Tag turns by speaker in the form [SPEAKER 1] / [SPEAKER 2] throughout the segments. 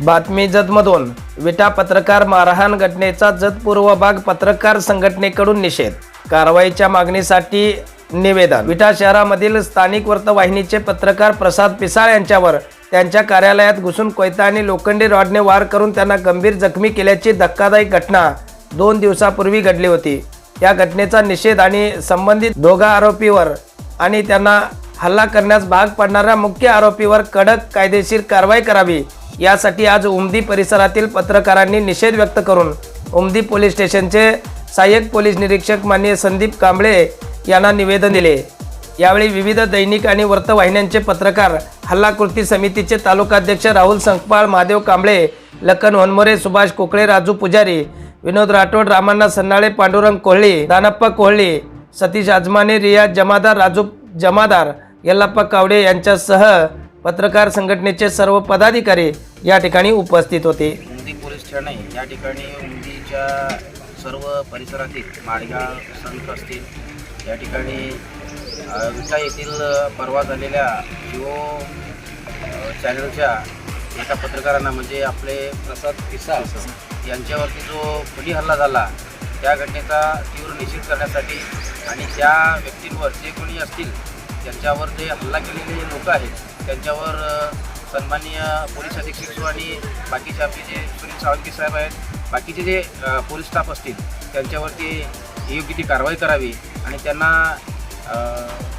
[SPEAKER 1] बातमी जतमधून. विटा पत्रकार मारहाण घटनेचा जतपूर्व भाग पत्रकार संघटनेकडून निषेध. कारवाईच्या मागणीसाठी निवेदन. विटा शहरामधील स्थानिक वृत्तवाहिनीचे पत्रकार प्रसाद पिसाळ यांच्यावर त्यांच्या कार्यालयात घुसून कोयता आणि लोखंडी रॉडने वार करून त्यांना गंभीर जखमी केल्याची धक्कादायक घटना दोन दिवसापूर्वी घडली होती. या घटनेचा निषेध आणि संबंधित दोघा आरोपीवर आणि त्यांना हल्ला करण्यास भाग पडणाऱ्या मुख्य आरोपीवर कडक कायदेशीर कारवाई करावी यासाठी आज उमदी परिसरातील पत्रकारांनी निषेध व्यक्त करून उमदी पोलीस स्टेशनचे सहाय्यक पोलीस निरीक्षक मान्य संदीप कांबळे यांना निवेदन दिले. यावेळी विविध दैनिक आणि वृत्तवाहिन्यांचे पत्रकार हल्ला कृती समितीचे तालुकाध्यक्ष राहुल संकपाळ महादेव कांबळे लखन होनमोरे सुभाष कोकळे राजू पुजारी विनोद राठोड रामांना सन्नाळे पांडुरंग कोहळी दानप्पा कोहळी सतीश आजमाने रियाज जमादार राजू जमादार यल्लाप्पा कावडे यांच्यासह पत्रकार संघटनेचे सर्व पदाधिकारी या ठिकाणी उपस्थित होते.
[SPEAKER 2] उमदी पोलीस ठाणे या ठिकाणी उमदीच्या सर्व परिसरातील माडगाव संत असतील या ठिकाणी विटा येथील परवा झालेल्या जिओ चॅनलच्या एका पत्रकारांना म्हणजे आपले प्रसाद पिसाळ यांच्यावरती जो खुली हल्ला झाला त्या घटनेचा तीव्र निषेध करण्यासाठी आणि त्या व्यक्तींवर जे कोणी असतील त्यांच्यावर जे हल्ला केलेले लोक आहेत त्यांच्यावर सन्माननीय पोलीस अधीक्षक आणि बाकीचे आपले जे सुनील सावंतगी साहेब आहेत बाकीचे जे पोलीस स्टाफ असतील त्यांच्यावरती योग्य ती कारवाई करावी आणि त्यांना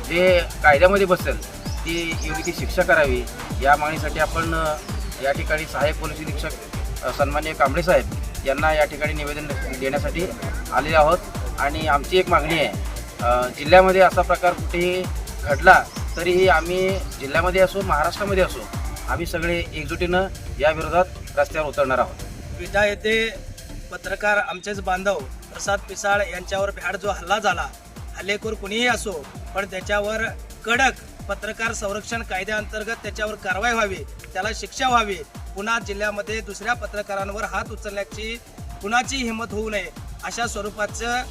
[SPEAKER 2] जे कायद्यामध्ये बसेल ती योग्य ती शिक्षा करावी. या मागणीसाठी आपण या ठिकाणी सहाय्यक पोलीस निरीक्षक अ, सन्माननीय कांबळे साहेब यांना या ठिकाणी निवेदन देण्यासाठी आलेले आहोत. आणि आमची एक मागणी आहे जिल्ह्यामध्ये असा प्रकार कुठेही घडला तरीही आम्ही जिल्ह्यामध्ये असो महाराष्ट्रामध्ये असो आम्ही सगळे एकजुटीनं या विरोधात रस्त्यावर उतरणार आहोत.
[SPEAKER 1] विटा येथे पत्रकार आमचेच बांधव प्रसाद पिसाळ यांच्यावर भ्याड जो हल्ला झाला हल्लेखोर कुणीही असो पण त्याच्यावर कडक पत्रकार संरक्षण कायद्याअंतर्गत त्याच्यावर कारवाई व्हावी त्याला शिक्षा व्हावी पुन्हा जिल्ह्यामध्ये दुसऱ्या पत्रकारांवर हात उचलण्याची कुणाची हिंमत होऊ नये अशा स्वरूपाचं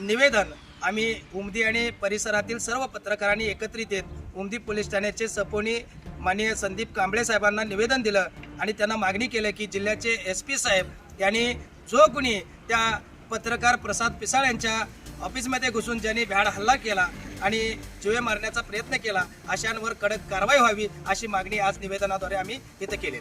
[SPEAKER 1] निवेदन आम्ही उमदी आणि परिसरातील सर्व पत्रकारांनी एकत्रित येत उमदी पोलीस ठाण्याचे सपोनी माननीय संदीप कांबळे साहेबांना निवेदन दिलं आणि त्यांना मागणी केलं की जिल्ह्याचे एस पी साहेब यांनी जो कुणी त्या पत्रकार प्रसाद पिसाळ यांच्या ऑफिसमध्ये घुसून ज्यांनी भ्याड हल्ला केला आणि जीवे मारण्याचा प्रयत्न केला अशांवर कडक कारवाई व्हावी अशी मागणी आज निवेदनाद्वारे आम्ही इथं केलेली